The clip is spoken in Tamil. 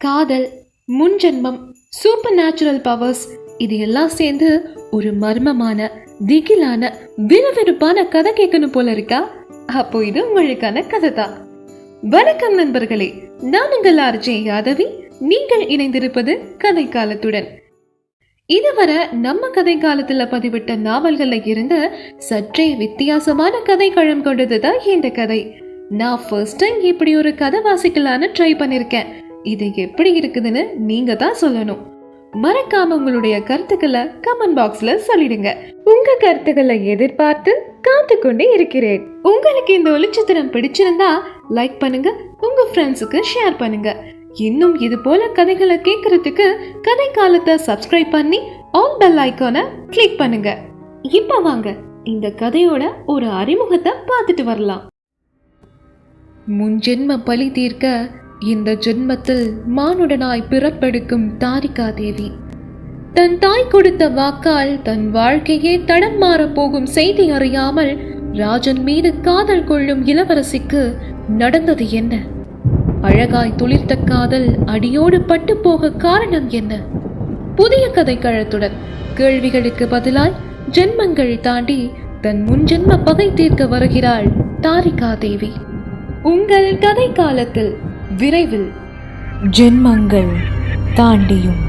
காதல் முன்ஜென்மம் சூப்பர் நேச்சுரல் பவர்ஸ் இது எல்லாம் சேர்ந்து ஒரு மர்மமான திகிலான விறுவிறுப்பான கதை கேட்கணும் போல இருக்கா? அப்போ இது உங்களுக்கான கதை தான் வணக்கம் நண்பர்களே நான் உங்கள் ஆர்ஜே யாதவி. நீங்கள் இணைந்திருப்பது கதை காலத்துடன் இதுவரை நம்ம கதை காலத்துல பதிவிட்ட நாவல்கள்ல இருந்து சற்றே வித்தியாசமான கதை களம் கொண்டது தான் இந்த கதை. நான் ஃபர்ஸ்ட் டைம் இப்படி ஒரு கதை வாசிக்கலான்னு ட்ரை பண்ணிருக்கேன். இது எப்படி இருக்குதுன்னு நீங்க தான் சொல்லணும். மறக்காம உங்களுடைய கருத்துக்களை கமெண்ட் பாக்ஸ்ல சொல்லிடுங்க. உங்க கருத்துக்களை எதிர்பார்த்து காத்து கொண்டே இருக்கிறேன். உங்களுக்கு இந்த ஒளிச்சத்திரம் பிடிச்சிருந்தா லைக் பண்ணுங்க உங்க ஃப்ரெண்ட்ஸுக்கு ஷேர் பண்ணுங்க. இன்னும் இது போல கதைகளை கேட்கறதுக்கு கதை காலத்தை சப்ஸ்கிரைப் பண்ணி ஆல் பெல் ஐக்கானை கிளிக் பண்ணுங்க. இப்ப வாங்க இந்த கதையோட ஒரு அறிமுகத்தை பார்த்துட்டு வரலாம். முன்ஜென்ம பழி தீர்க்க இந்த ஜென்மத்தில் மானுடனாய் பிறப்பெடுக்கும் தாரிகா தேவி. தன் தாய் கொடுத்த வாக்கால் தன் வாழ்க்கையே தடம் மாறப்போகும் செய்தி அறியாமல் ராஜன் மீது காதல் கொள்ளும் இளவரசிக்கு நடந்தது என்ன? அழகாய் துளிர்த்த காதல் அடியோடு பட்டு போக காரணம் என்ன? புதிய கதை கழத்துடன் கேள்விகளுக்கு பதிலாய் ஜென்மங்கள் தாண்டி தன் முன்ஜென்ம பகை தீர்க்க வருகிறாள் தாரிகா தேவி. உங்கள் கதை காலத்தில் விரைவில் ஜென்மங்கள் தாண்டியும்.